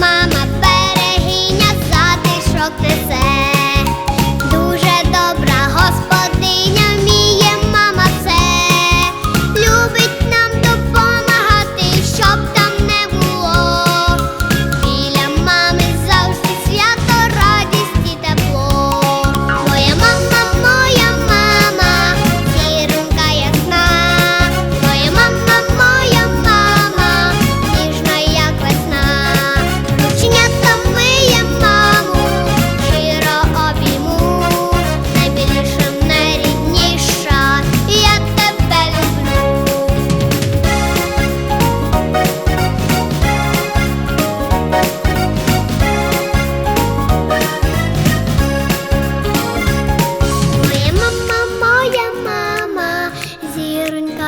мама берегиня затишок не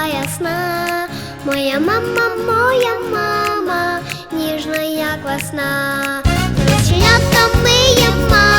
была ясна. Моя мама, моя мама, нежная, классна. Ручья там мы, мама.